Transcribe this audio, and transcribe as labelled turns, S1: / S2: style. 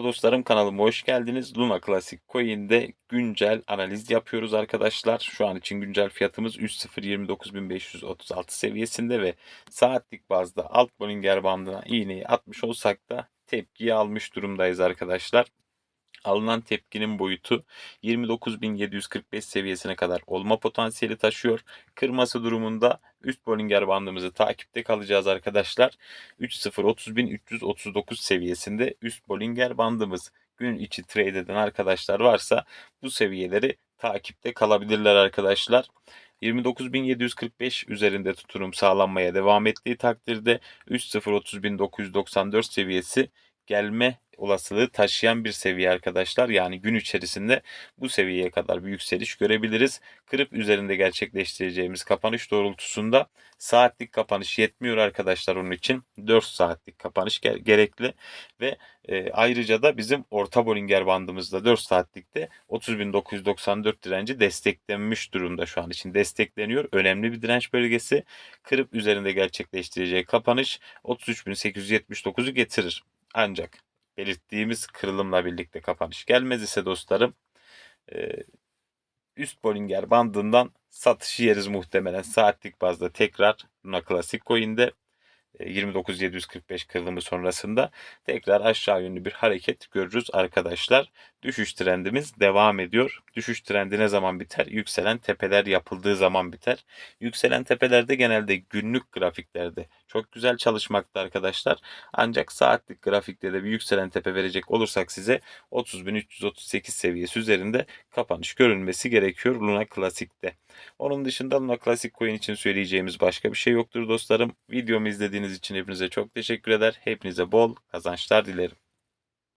S1: Merhaba dostlarım kanalıma hoş geldiniz. Luna Classic Coin'de güncel analiz yapıyoruz arkadaşlar. Şu an için güncel fiyatımız 3.029.536 seviyesinde ve saatlik bazda alt Bollinger bandına iğneyi atmış olsak da tepkiyi almış durumdayız arkadaşlar. Alınan tepkinin boyutu 29.745 seviyesine kadar olma potansiyeli taşıyor. Kırması durumunda üst Bollinger bandımızı takipte kalacağız arkadaşlar. 3.030.339 seviyesinde üst Bollinger bandımız. Gün içi trade eden arkadaşlar varsa bu seviyeleri takipte kalabilirler arkadaşlar. 29.745 üzerinde tuturum sağlanmaya devam ettiği takdirde 3.030.994 seviyesi gelme olasılığı taşıyan bir seviye arkadaşlar. Yani gün içerisinde bu seviyeye kadar bir yükseliş görebiliriz. Kırıp üzerinde gerçekleştireceğimiz kapanış doğrultusunda saatlik kapanış yetmiyor arkadaşlar onun için. 4 saatlik kapanış gerekli ve e, ayrıca da bizim orta Bollinger bandımızda 4 saatlikte 30.994 direnci desteklenmiş durumda şu an için destekleniyor. Önemli bir direnç bölgesi. Kırıp üzerinde gerçekleştireceği kapanış 33.879'u getirir. Ancak belirttiğimiz kırılımla birlikte kapanış gelmez ise dostlarım üst Bollinger bandından satışı yeriz muhtemelen saatlik bazda tekrar Luna Classic Coin'de 29.745 kırılımı sonrasında tekrar aşağı yönlü bir hareket görürüz arkadaşlar. Düşüş trendimiz devam ediyor. Düşüş trendi ne zaman biter? Yükselen tepeler yapıldığı zaman biter. Yükselen tepelerde genelde günlük grafiklerde çok güzel çalışmakta arkadaşlar. Ancak saatlik grafikte de bir yükselen tepe verecek olursak size 30.338 seviyesi üzerinde kapanış görülmesi gerekiyor Luna Classic'te. Onun dışında Luna Classic Coin için söyleyeceğimiz başka bir şey yoktur dostlarım. Videomu izlediğiniz için hepinize çok teşekkür eder. Hepinize bol kazançlar dilerim.